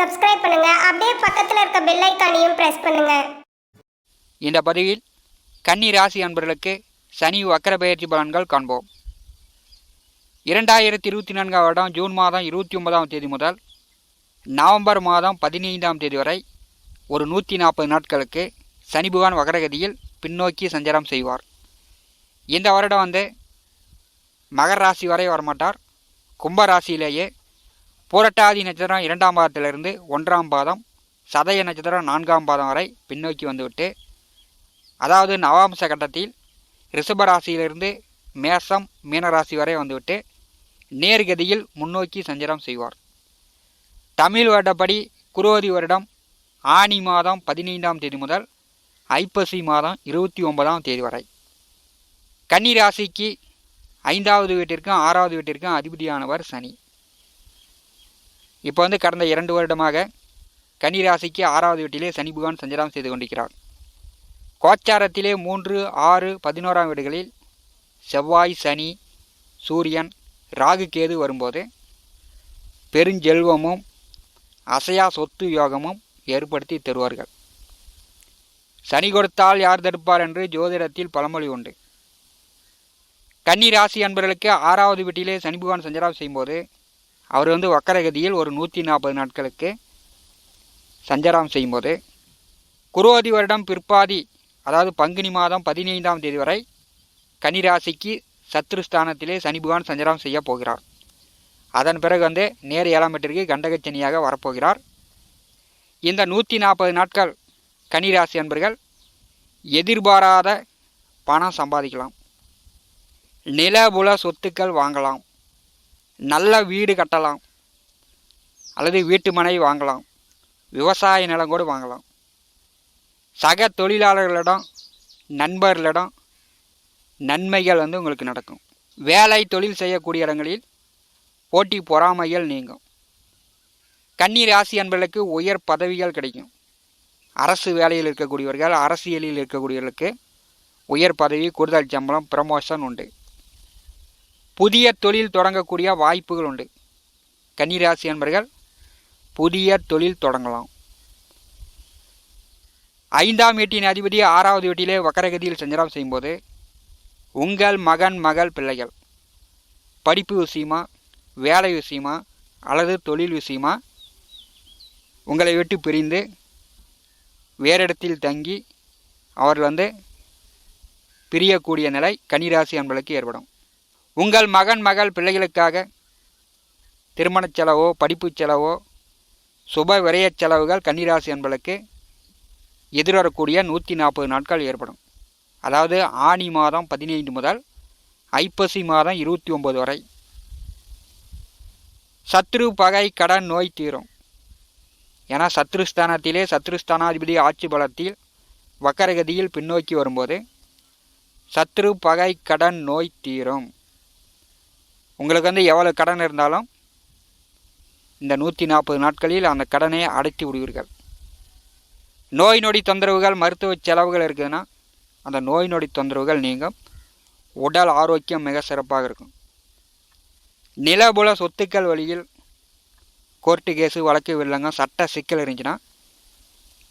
Subscribe பண்ணுங்க. அப்படியே பக்கத்தில் இருக்க பெல் ஐக்கானையும் பிரஸ் பண்ணுங்க. இந்த பதிவில் கன்னி ராசி அன்பர்களுக்கு சனி வக்கர பயிற்சி பலன்கள் காண்போம். இரண்டாயிரத்தி இருபத்தி நான்காம் வருடம் ஜூன் மாதம் இருபத்தி ஒன்பதாம் தேதி முதல் நவம்பர் மாதம் பதினைந்தாம் தேதி வரை ஒரு நூற்றி நாற்பது நாட்களுக்கு சனி பகவான் வகரகதியில் பின்னோக்கி சஞ்சாரம் செய்வார். இந்த வருடம் வந்து மகர ராசி வரை வரமாட்டார். கும்ப ராசியிலேயே புரட்டாதி நட்சத்திரம் இரண்டாம் பாதத்திலிருந்து ஒன்றாம் பாதம் சதய நட்சத்திரம் நான்காம் பாதம் வரை பின்னோக்கி வந்துவிட்டு அதாவது நவாம்ச கட்டத்தில் ரிஷப ராசியிலிருந்து மேசம் மீனராசி வரை வந்துவிட்டு நேர்கதியில் முன்னோக்கி சஞ்சாரம் செய்வார். தமிழ் வருடப்படி குரோதி வருடம் ஆனி மாதம் பதினைந்தாம் தேதி முதல் ஐப்பசி மாதம் இருபத்தி ஒன்பதாம் தேதி வரை. கன்னி ராசிக்கு ஐந்தாவது வீட்டிற்கும் ஆறாவது வீட்டிற்கும் அதிபதியானவர் சனி. இப்போ வந்து கடந்த இரண்டு வருடமாக கன்னி ராசிக்கு ஆறாவது வீட்டிலே சனி பகவான் சஞ்சாரம் செய்து கொண்டிருக்கிறார். கோச்சாரத்திலே மூன்று ஆறு பதினோராம் வீடுகளில் செவ்வாய் சனி சூரியன் ராகு கேது வரும்போது பெருஞ்செல்வமும் அசையா சொத்து யோகமும் ஏற்படுத்தி தருவார்கள். சனி கொடுத்தால் யார் தடுப்பார் என்று ஜோதிடத்தில் பழமொழி உண்டு. கன்னி ராசி அன்பர்களுக்கு ஆறாவது வீட்டிலே சனி பகவான் சஞ்சாரம் செய்யும்போது அவர் வந்து வக்கரகதியில் ஒரு நூற்றி நாற்பது நாட்களுக்கு சஞ்சாரம் செய்யும்போது குருவதி வருடம் பிற்பாதி அதாவது பங்குனி மாதம் பதினைந்தாம் தேதி வரை கன்னிராசிக்கு சத்ருஸ்தானத்திலே சனி பகவான் சஞ்சாரம் செய்ய போகிறார். அதன் பிறகு வந்து நேர் ஏழாம் வீட்டிற்கு கண்டகச்சனியாக வரப்போகிறார். இந்த நூற்றி நாற்பது நாட்கள் கனிராசி அன்பர்கள் எதிர்பாராத பணம் சம்பாதிக்கலாம். நிலபுல சொத்துக்கள் வாங்கலாம். நல்ல வீடு கட்டலாம். அல்லது வீட்டு மனை வாங்கலாம். விவசாய நிலம் கூட வாங்கலாம். சக தொழிலாளர்களிடம் நண்பர்களிடம் நன்மைகள் வந்து உங்களுக்கு நடக்கும். வேலை தொழில் செய்யக்கூடிய இடங்களில் போட்டி பொறாமைகள் நீங்கும். கன்னி ராசி அன்பர்களுக்கு உயர் பதவிகள் கிடைக்கும். அரசு வேலையில் இருக்கக்கூடியவர்கள் அரசியலில் இருக்கக்கூடியவர்களுக்கு உயர் பதவி கூடுதல் சம்பளம் ப்ரமோஷன் உண்டு. புதிய தொழில் தொடங்கக்கூடிய வாய்ப்புகள் உண்டு. கன்னிராசி அன்பர்கள் புதிய தொழில் தொடங்கலாம். ஐந்தாம் வீட்டின் அதிபதி ஆறாவது வீட்டிலே வக்கரகதியில் சஞ்சாரம் செய்யும்போது உங்கள் மகன் மகள் பிள்ளைகள் படிப்பு விஷயமா வேலை விஷயமா அல்லது தொழில் விஷயமா உங்களை விட்டு பிரிந்து வேறு இடத்தில் தங்கி அவர்கள் வந்து பிரியக்கூடிய நிலை கன்னிராசி அன்பளுக்கு ஏற்படும். உங்கள் மகன் மகள் பிள்ளைகளுக்காக திருமணச் செலவோ படிப்புச் செலவோ சுப விரயச் செலவுகள் கன்னிராசி என்பளுக்கு எதிர்வரக்கூடிய நூற்றி நாற்பது நாட்கள் ஏற்படும். அதாவது ஆனி மாதம் பதினைந்து முதல் ஐப்பசி மாதம் இருபத்தி ஒம்பது வரை. சத்ரு பகை கடன் நோய் தீரும். ஏன்னா சத்ருஸ்தானத்திலே சத்ருஸ்தானாதிபதி ஆட்சி பலத்தில் வக்கரகதியில் பின்னோக்கி வரும்போது சத்ரு பகை கடன் நோய் தீரும். உங்களுக்கு வந்து எவ்வளோ கடன் இருந்தாலும் இந்த நூற்றி நாற்பது நாட்களில் அந்த கடனை அடைத்து விடுவீர்கள். நோய் நொடி தொந்தரவுகள் மருத்துவ செலவுகள் இருக்குதுன்னா அந்த நோய் நொடி தொந்தரவுகள் நீங்கும். உடல் ஆரோக்கியம் மிக சிறப்பாக இருக்கும். நிலபுல சொத்துக்கள் வழியில் கோர்ட்டு கேஸு வழக்கு வில்லங்க சட்ட சிக்கல் இருந்துச்சுன்னா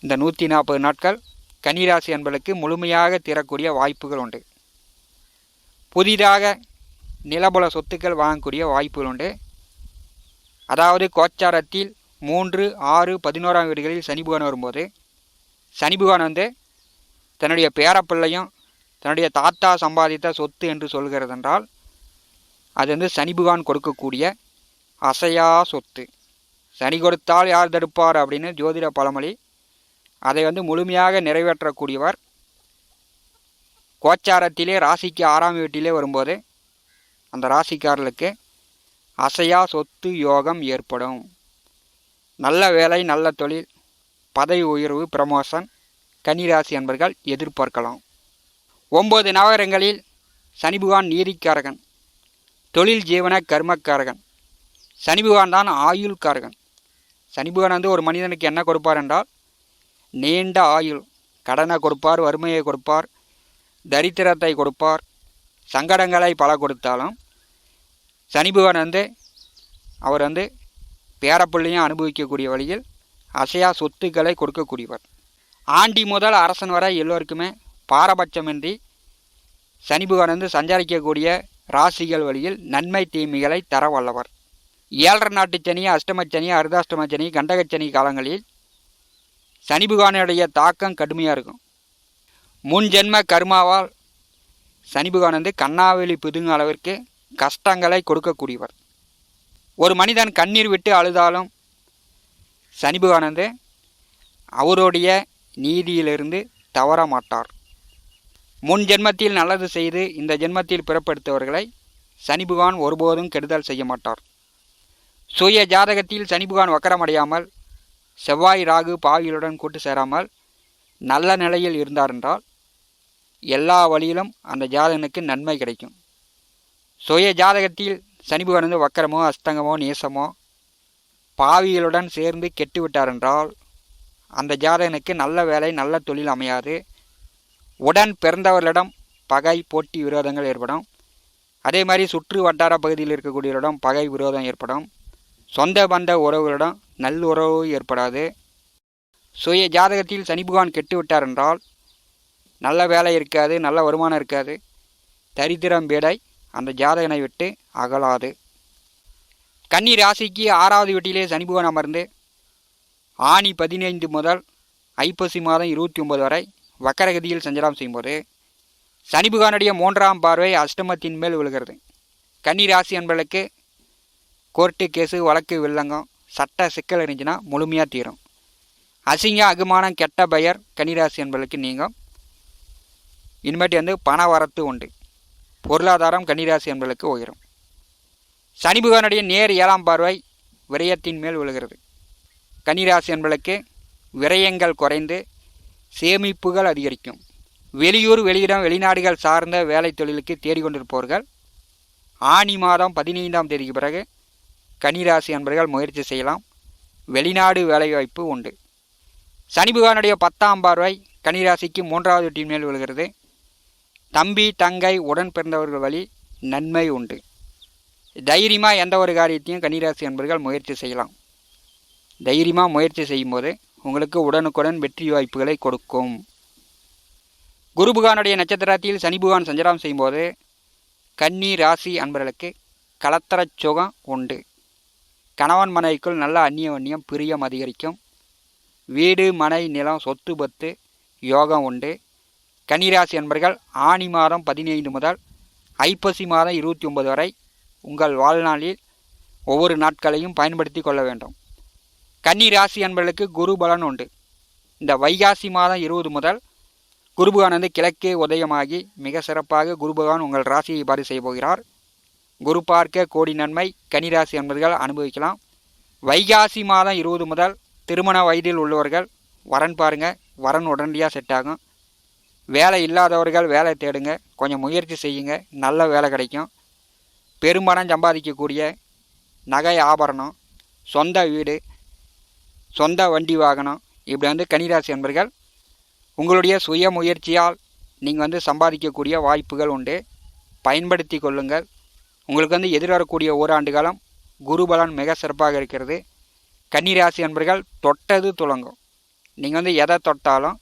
இந்த நூற்றி நாற்பது நாட்கள் கன்னிராசி என்பதற்கு முழுமையாக தீரக்கூடிய வாய்ப்புகள் உண்டு. புதிதாக நிலபல சொத்துக்கள் வாங்கக்கூடிய வாய்ப்புகள் உண்டு. அதாவது கோச்சாரத்தில் மூன்று ஆறு பதினோராம் வீடுகளில் சனி பகவான் வரும்போது சனி பகவான் வந்து தன்னுடைய பேரப்பிள்ளையும் தன்னுடைய தாத்தா சம்பாதித்த சொத்து என்று சொல்கிறது என்றால் அது வந்து சனி பகவான் கொடுக்கக்கூடிய அசையா சொத்து. சனி கொடுத்தால் யார் தடுப்பார் அப்படின்னு ஜோதிட பழமொழி அதை வந்து முழுமையாக நிறைவேற்றக்கூடியவர் கோச்சாரத்திலே ராசிக்கு ஆறாம் வீட்டிலே வரும்போது அந்த ராசிக்காரர்களுக்கு அசையா சொத்து யோகம் ஏற்படும். நல்ல வேலை நல்ல தொழில் பதவி உயர்வு ப்ரமோஷன் கன்னிராசி என்பர்கள் எதிர்பார்க்கலாம். ஒன்பது நவகரங்களில் சனிபகவான் நீதிக்காரகன் தொழில் ஜீவன கர்மக்காரகன் சனிபகவான் தான் ஆயுள்காரகன். சனிபகவான் வந்து ஒரு மனிதனுக்கு என்ன கொடுப்பார் என்றால் நீண்ட ஆயுள் கடனை கொடுப்பார் வறுமையை கொடுப்பார் தரித்திரத்தை கொடுப்பார் சங்கடங்களை பல கொடுத்தாலும் சனி பகவான் வந்து அவர் வந்து பேரப்பிள்ளையும் அனுபவிக்கக்கூடிய வழியில் அசையா சொத்துக்களை கொடுக்கக்கூடியவர். ஆண்டி முதல் அரசன் வரை எல்லோருக்குமே பாரபட்சமின்றி சனி பகவான் வந்து சஞ்சரிக்கக்கூடிய ராசிகள் வழியில் நன்மை தீமைகளை தர வல்லவர். ஏழரை நாட்டு சனி அஷ்டமச்சனி அர்தாஷ்டமச்சனி சனி கண்டகச்சனி காலங்களில் சனி பகவானுடைய தாக்கம் கடுமையாக இருக்கும். முன் ஜென்ம கர்மாவால் சனி பகவான் வந்து கண்ணாவெளி பிதுங்க அளவிற்கு கஷ்டங்களை கொடுக்கக்கூடியவர். ஒரு மனிதன் கண்ணீர் விட்டு அழுதாலும் சனிபுகானந்து அவருடைய நீதியிலிருந்து தவற மாட்டார். முன் ஜென்மத்தில் நல்லது செய்து இந்த ஜென்மத்தில் பிறப்படுத்தவர்களை சனிபுகான் ஒருபோதும் கெடுதல் செய்ய மாட்டார். சுய ஜாதகத்தில் சனிபுகான் வக்கரமடையாமல் செவ்வாய் ராகு பாவிகளுடன் கூட்டு சேராமல் நல்ல நிலையில் இருந்தார் என்றால் எல்லா வழியிலும் அந்த ஜாதகனுக்கு நன்மை கிடைக்கும். சுய ஜாதகத்தில் சனி பகவான் வந்து வக்கரமோ அஸ்தங்கமோ நேசமோ பாவிகளுடன் சேர்ந்து கெட்டு என்றால் அந்த ஜாதகனுக்கு நல்ல வேலை நல்ல தொழில் அமையாது. உடன் பிறந்தவர்களிடம் பகை போட்டி விரோதங்கள் ஏற்படும். அதே மாதிரி சுற்று வட்டார பகுதியில் இருக்கக்கூடியவரிடம் பகை விரோதம் ஏற்படும். சொந்த பந்த உறவுகளிடம் நல்லுறவு ஏற்படாது. சுய ஜாதகத்தில் சனி பகவான் கெட்டு விட்டார் என்றால் நல்ல வேலை இருக்காது நல்ல வருமானம் இருக்காது. தரித்திரம் பேடை அந்த ஜாதகனை விட்டு அகலாது. கன்னி ராசிக்கு ஆறாவது வீட்டிலே சனி பகவான் அமர்ந்து ஆணி பதினைந்து முதல் ஐப்பசி மாதம் இருபத்தி ஒன்பது வரை வக்கரகதியில் சஞ்சலம் செய்யும்போது சனி பகவானுடைய மூன்றாம் பார்வை அஷ்டமத்தின் மேல் விழுகிறது. கன்னி ராசி என்பளுக்கு கோர்ட்டு கேஸு வழக்கு வில்லங்கம் சட்ட சிக்கல் இருந்துச்சுன்னா முழுமையாக தீரும். அசிங்க அகுமானம் கெட்ட பெயர் கன்னிராசி என்பளுக்கு நீங்கும். இனிமேட்டு வந்து பண வரத்து உண்டு. பொருளாதாரம் கன்னிராசி என்பதற்கு உயரும். சனி நேர் ஏழாம் பார்வை விரயத்தின் மேல் விழுகிறது. கன்னிராசி என்பதற்கு விரயங்கள் குறைந்து சேமிப்புகள் அதிகரிக்கும். வெளியூர் வெளியிடம் வெளிநாடுகள் சார்ந்த வேலை தொழிலுக்கு தேடிக்கொண்டிருப்பவர்கள் ஆனி மாதம் பதினைந்தாம் தேதிக்கு பிறகு கன்னிராசி என்பவர்கள் முயற்சி செய்யலாம். வெளிநாடு வேலைவாய்ப்பு உண்டு. சனி பகவானுடைய பத்தாம் பார்வை கன்னிராசிக்கு மூன்றாவது வீட்டின் மேல் விழுகிறது. தம்பி தங்கை உடன் பிறந்தவர்கள் வழி நன்மை உண்டு. தைரியமாக எந்த ஒரு காரியத்தையும் கன்னிராசி என்பர்கள் முயற்சி செய்யலாம். தைரியமாக முயற்சி செய்யும்போது உங்களுக்கு உடனுக்குடன் வெற்றி வாய்ப்புகளை கொடுக்கும். குருபகானுடைய நட்சத்திரத்தில் சனி பகவான் சஞ்சாரம் செய்யும்போது கன்னி ராசி அன்பர்களுக்கு கலத்தரச் சுகம் உண்டு. கணவன் மனைவிக்குள் நல்ல அந்நிய அந்நியம் பிரியம் அதிகரிக்கும். வீடு மனை நிலம் சொத்து பத்து யோகம் உண்டு. கன்னிராசி என்பர்கள் ஆணி மாதம் பதினைந்து முதல் ஐப்பசி மாதம் இருபத்தி ஒன்பது வரை உங்கள் வாழ்நாளில் ஒவ்வொரு நாட்களையும் பயன்படுத்தி கொள்ள வேண்டும். கன்னிராசி அன்பர்களுக்கு குரு பலன் உண்டு. இந்த வைகாசி மாதம் இருபது முதல் குருபகான் வந்து கிழக்கே உதயமாகி மிக சிறப்பாக குருபகான் உங்கள் ராசியை பாரி செய்ய போகிறார். குரு பார்க்க கோடி நன்மை கன்னிராசி அன்பர்கள் அனுபவிக்கலாம். வைகாசி மாதம் இருபது முதல் திருமண வயதில் உள்ளவர்கள் வரன் பாருங்கள் வரன் உடனடியாக செட் ஆகும். வேலை இல்லாதவர்கள் வேலை தேடுங்க. கொஞ்சம் முயற்சி செய்யுங்க. நல்ல வேலை கிடைக்கும். பெரும்பணம் சம்பாதிக்கக்கூடிய நகை ஆபரணம் சொந்த வீடு சொந்த வண்டி வாகனம் இப்படி வந்து கன்னிராசி என்பர்கள் உங்களுடைய சுய முயற்சியால் நீங்கள் வந்து சம்பாதிக்கக்கூடிய வாய்ப்புகள் உண்டு. பயன்படுத்தி கொள்ளுங்கள். உங்களுக்கு வந்து எதிர்வரக்கூடிய ஓராண்டு காலம் குருபலன் மிக சிறப்பாக இருக்கிறது. கன்னிராசி என்பர்கள் தொட்டது துளங்கும் நீங்கள் வந்து எதை தொட்டாலும்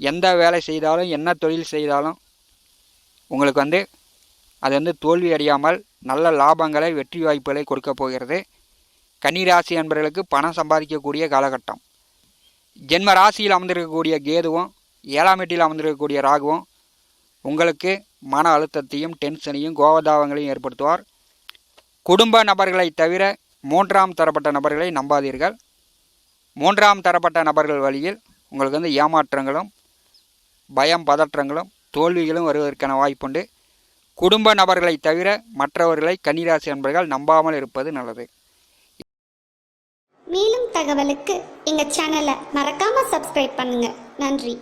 எந்த வேலை செய்தாலும் என்ன தொழில் செய்தாலும் உங்களுக்கு வந்து அது வந்து தோல்வி அடையாமல் நல்ல லாபங்களை வெற்றி வாய்ப்புகளை கொடுக்க போகிறது. கன்னிராசி என்பவர்களுக்கு பணம் சம்பாதிக்கக்கூடிய காலகட்டம். ஜென்ம ராசியில் அமர்ந்திருக்கக்கூடிய கேதுவும் ஏழாம் வீட்டில் அமர்ந்திருக்கக்கூடிய ராகுவும் உங்களுக்கு மன அழுத்தத்தையும் டென்ஷனையும் கோபதாபங்களையும் ஏற்படுத்துவார். குடும்ப நபர்களை தவிர மூன்றாம் தரப்பட்ட நபர்களை நம்பாதீர்கள். மூன்றாம் தரப்பட்ட நபர்கள் வழியில் உங்களுக்கு வந்து ஏமாற்றங்களும் பயம் பதற்றங்களும் தோல்விகளும் வருவதற்கான வாய்ப்புண்டு குடும்ப நபர்களை தவிர மற்றவர்களை கன்னிராசி நண்பர்கள் நம்பாமல் இருப்பது நல்லது. மேலும் தகவலுக்கு எங்கள் சேனலை மறக்காமல் சப்ஸ்கிரைப் பண்ணுங்கள் நன்றி.